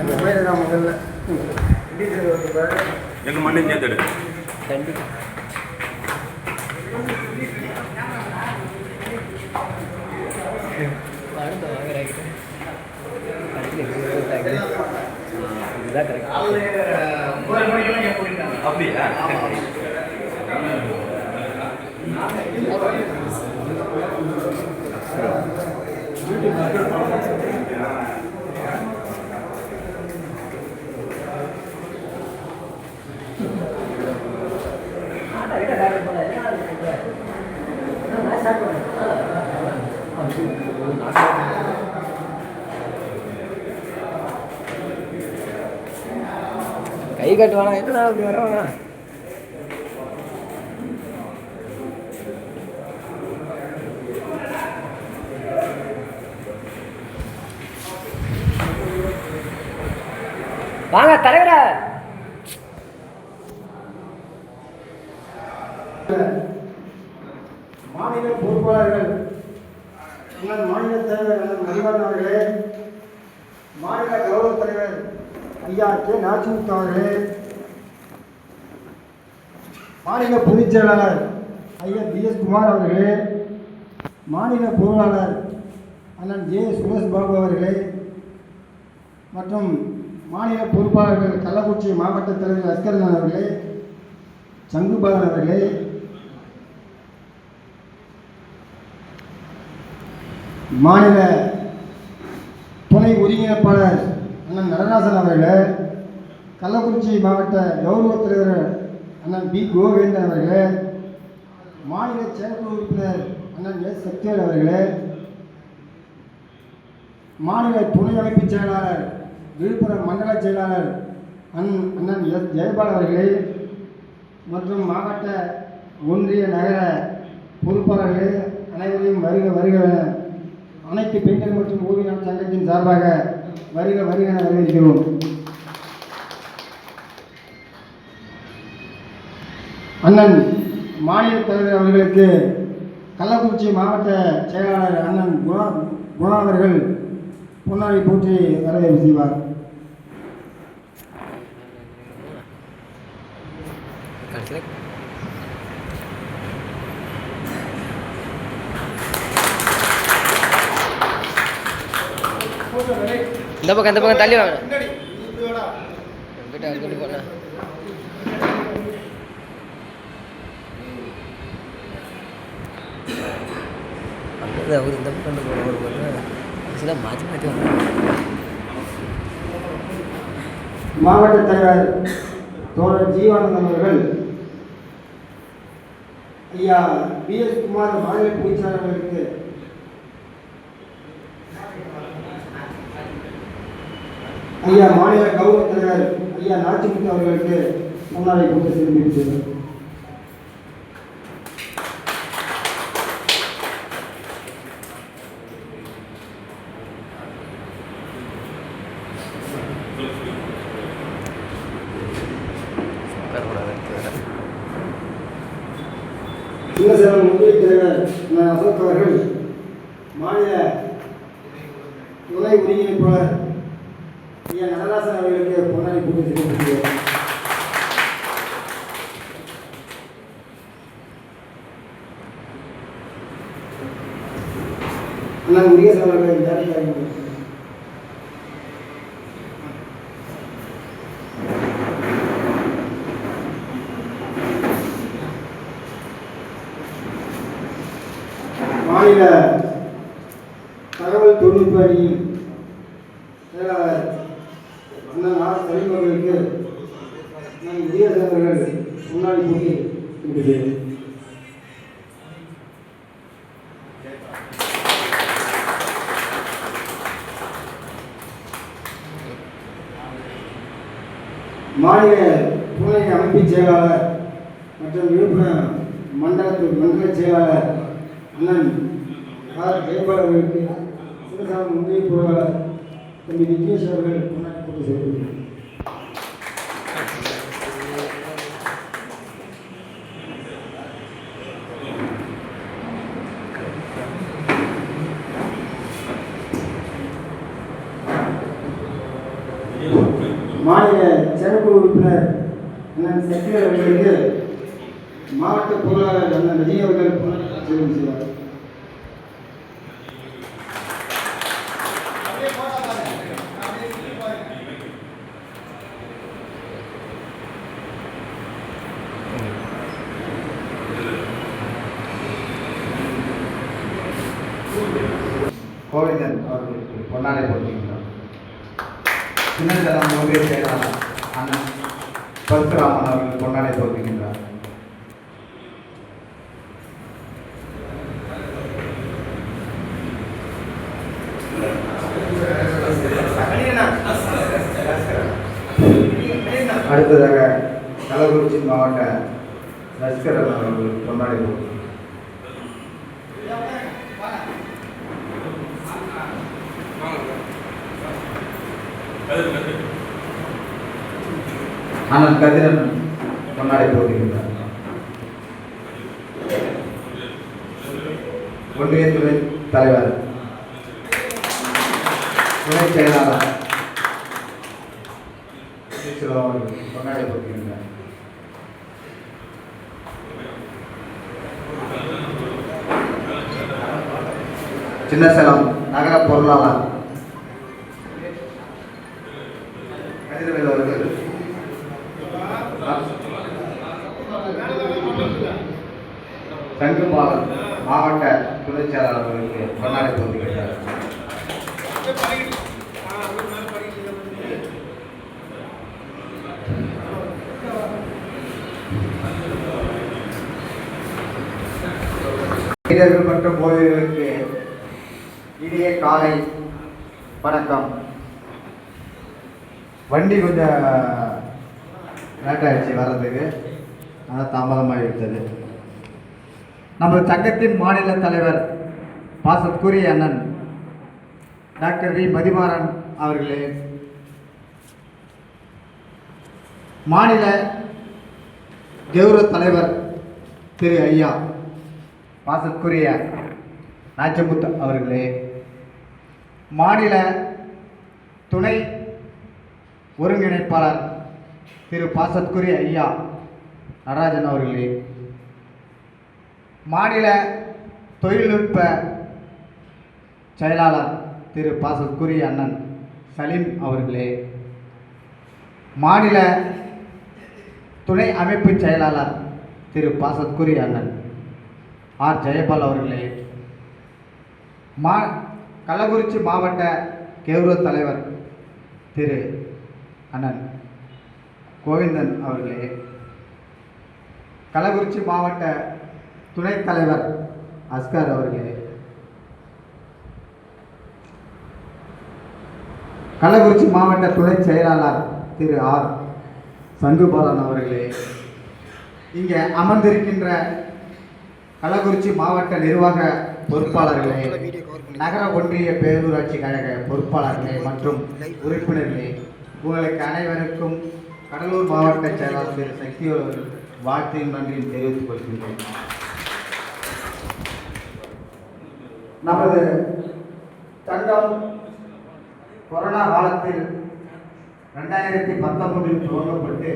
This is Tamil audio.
அந்த மாதிரி நான் முதல்ல எங்கள் மண்டையும் சேர்த்து கண்டிப்பாக கை கட்டுவானா? என்னடா அப்படி வரவானா வாங்க தலைவரா! மாநில பொறுப்பாளர்கள். மாநில தலைவர் அண்ணன் அவர்களே மாநில கௌரவ தலைவர் ஐயா கே. நாச்சிமுத்து அவர்களே மாநில பொதுச் செயலாளர் ஐயா பி. எஸ். குமார் அவர்களே மாநில பொருளாளர் அண்ணன் ஜே. சுரேஷ் பாபு அவர்களே மற்றும் மாநில பொறுப்பாளர்கள் கள்ளக்குறிச்சி மாவட்ட தலைவர் அஸ்கரன் அவர்களே சங்குபாலன் அவர்களே மாநில துணை ஒருங்கிணைப்பாளர் அண்ணன் நடராசன் அவர்கள் கள்ளக்குறிச்சி மாவட்ட கௌரவ தலைவர் அண்ணன் பி. கோவேந்தன் அவர்களே மாநில செயற்குழு உறுப்பினர் அண்ணன் எஸ் சத்யவேல் அவர்களே மாநில துணை அமைப்புச் செயலாளர் விழுப்புரம் மண்டல செயலாளர் அண் அண்ணன் எஸ். ஜெயபால் அவர்களே மற்றும் மாவட்ட ஒன்றிய நகர பொறுப்பாளர்களே அனைவரையும் வருக வருக அனைத்து பெண்கள் மற்றும் ஓவியர் சங்கத்தின் சார்பாக வருக வருக என வரவேற்கிறோம். அண்ணன் மாநில தலைவர் அவர்களுக்கு கள்ளக்குறிச்சி மாவட்ட செயலாளர் அண்ணன் குணா குணா அவர்கள் பொன்னாடி போற்றி வரவேற்பு செய்வார். கடைசியில் இந்த பக்கம் இந்த பக்கம் தள்ளி வாங்க கிட்ட அங்கிட்டு போனா அங்கே அவர் இந்த பக்கம் போன சில மாற்றி மாற்றி வந்தாங்க மாவட்ட தலைவர் தோழர் ஜீவானந்தன் அவர்கள் ஐயா பி எஸ் குமார் மாநில பொதுச்செயலாளர் ஐயா மாநில கௌரவ தலைவர் ஐயா நாச்சிமுத்து அவர்களுக்கு முன்னாடி கூட்டு சிறப்பித்து சிவசேனம் ஒன்றிய தலைவர் அசோக் அவர்கள் மாநில துணை ஒருங்கிணைப்பாளர் ஐயா நடராசன் அவர்களுக்கு பொன்னாடி பூஜை சிறப்பித்து அண்ணன் முருகேசன் அவர்கள் டேரக்டர் மாநில தகவல் தொழில்நுட்ப அணியின் செயலாளர் அண்ணன் ஆர் சலீம் அவர்களுக்கு நான் முருகேசன் அவர்கள் முன்னாடி போட்டி மாநில துணை அமைப்பு செயலாளர் மற்றும் விழுப்புரம் மண்டலத்து மண்டல செயலாளர் அண்ணன் ஆர் ஜெயபால் சிவசாமி முந்தைய பொருளாளர் தம்பி விக்னேஷ் அவர்கள் கொண்டாடி கொண்டு சேர்க்கிறார் மாநில சிறப்பு உறுப்பினர் அண்ணன் சக்தி அவர்களுக்கு மாவட்ட பொருளாளர் அண்ணன் விஜய் அவர்கள் அறிமுகம் செய்வார். கோவிந்தன் அவர்களுக்கு பொன்னாடை போட்டுகின்றோம் சின்னத்தனம் ஒன்றிய செயலாளர் அண்ணன் பரசுராமன் அவர்கள் கொண்டாடி தோற்றுகின்றார் அடுத்ததாக கள்ளக்குறிச்சி மாவட்ட லஷ்கரன் அவர்கள் பொன்னாடை ஆனால் கதிரன் பொன்னாடை போட்டுகின்றார் ஒன்றிய துணை தலைவர் துணை செயலாளர் பன்னீர்செல்வம் அவர்கள் பொன்னாடை போட்டுகின்றார் சின்னசேலம் நகர பொருளாளர் கதிரவேல் அவர்கள் சங்குபாலன் மாவட்ட துணைச் செயலாளர் அவர்களுக்கு பொன்னாடை போட்டுகிறார் வீரர்கள் மற்றும் ஓவியர்களுக்கு இனிய காலை வணக்கம். வண்டி கொஞ்சம் லேட் ஆயிடுச்சு வர்றதுக்கு ஆனால் தாமதமாக நமது சங்கத்தின் மாநில தலைவர் பாசத்துக்குரிய அண்ணன் டாக்டர் வி. மதிமாறன் அவர்களே மாநில கௌரவ தலைவர் திரு ஐயா பாசத்துக்குரிய நாச்சமுத்து அவர்களே மாநில துணை ஒருங்கிணைப்பாளர் திரு பாசத்துக்குரிய ஐயா நடராஜன் அவர்களே மாநில தொழில்நுட்ப செயலாளர் திரு பாசக்குரி அண்ணன் சலீம் அவர்களே மாநில துணை அமைப்பு செயலாளர் திரு பாசத்துக்குரிய அண்ணன் ஆர். ஜெயபால் அவர்களே மா கள்ளக்குறிச்சி மாவட்ட கௌரவ தலைவர் திரு அண்ணன் கோவிந்தன் அவர்களே கள்ளக்குறிச்சி மாவட்ட துணைத் தலைவர் அஸ்கர் அவர்களே. கள்ளக்குறிச்சி மாவட்ட துணை செயலாளர் திரு ஆர். சங்குபாலன் அவர்களே இங்கே அமர்ந்திருக்கின்ற கள்ளக்குறிச்சி மாவட்ட நிர்வாக பொறுப்பாளர்களே நகர ஒன்றிய பேரூராட்சி கழக பொறுப்பாளர்களே மற்றும் உறுப்பினர்களே உங்களுக்கு அனைவருக்கும் கடலூர் மாவட்ட செயலாளர் திரு சக்தியோர் அவர்கள் வாழ்த்தையும் நன்றியும் தெரிவித்துக் கொள்கின்றேன். நமது தங்கம் கொரோனா காலத்தில் ரெண்டாயிரத்தி பத்தொன்பதில் துவங்கப்பட்டு